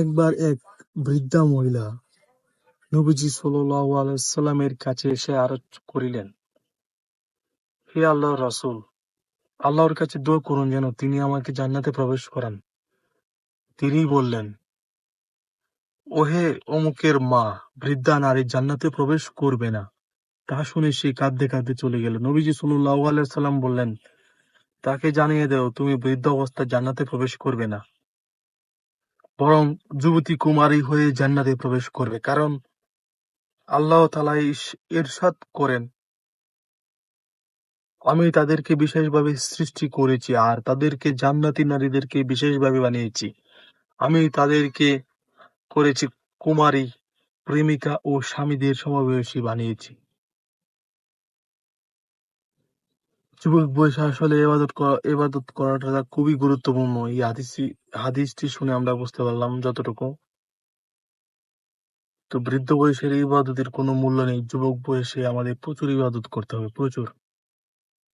একবার এক বৃদ্ধা মহিলা নবীজি সাল্লামের কাছে এসে আরজ করিলেন, হে আল্লাহর রাসূল, আল্লাহর কাছে দোয়া করুন যেন তিনি আমাকে জান্নাতে প্রবেশ করান। তিনি বললেন, ওহে অমুকের মা, বৃদ্ধা নারী জান্নাতে প্রবেশ করবে না। তা শুনে সে কাঁদতে কাঁদতে চলে গেল। নবীজি সাল্লাল্লাহু সাল্লাম বললেন, তাকে জানিয়ে দাও তুমি বৃদ্ধ অবস্থায় জান্নাতে প্রবেশ করবে না। বরং যুবতী কুমারী হয়ে জান্নাতে প্রবেশ করবে, কারণ আল্লাহ ইরশাদ করেন। আমি তাদেরকে বিশেষভাবে সৃষ্টি করেছি আর তাদেরকে জান্নাতি নারীদেরকে বিশেষভাবে বানিয়েছি। আমি তাদেরকে করেছি কুমারী, প্রেমিকা ও স্বামীদের সমাবেশী বানিয়েছি। যুবক বয়সে আসলে এবাদত করা এবাদত করাটা খুবই গুরুত্বপূর্ণ। এই হাদিসটি হাদিসটি শুনে আমরা বুঝতে পারলাম যতটুকু। তো বৃদ্ধ বয়সের ইবাদতের কোনো মূল্য নেই। যুবক বয়সে আমাদের প্রচুর ইবাদত করতে হবে, প্রচুর।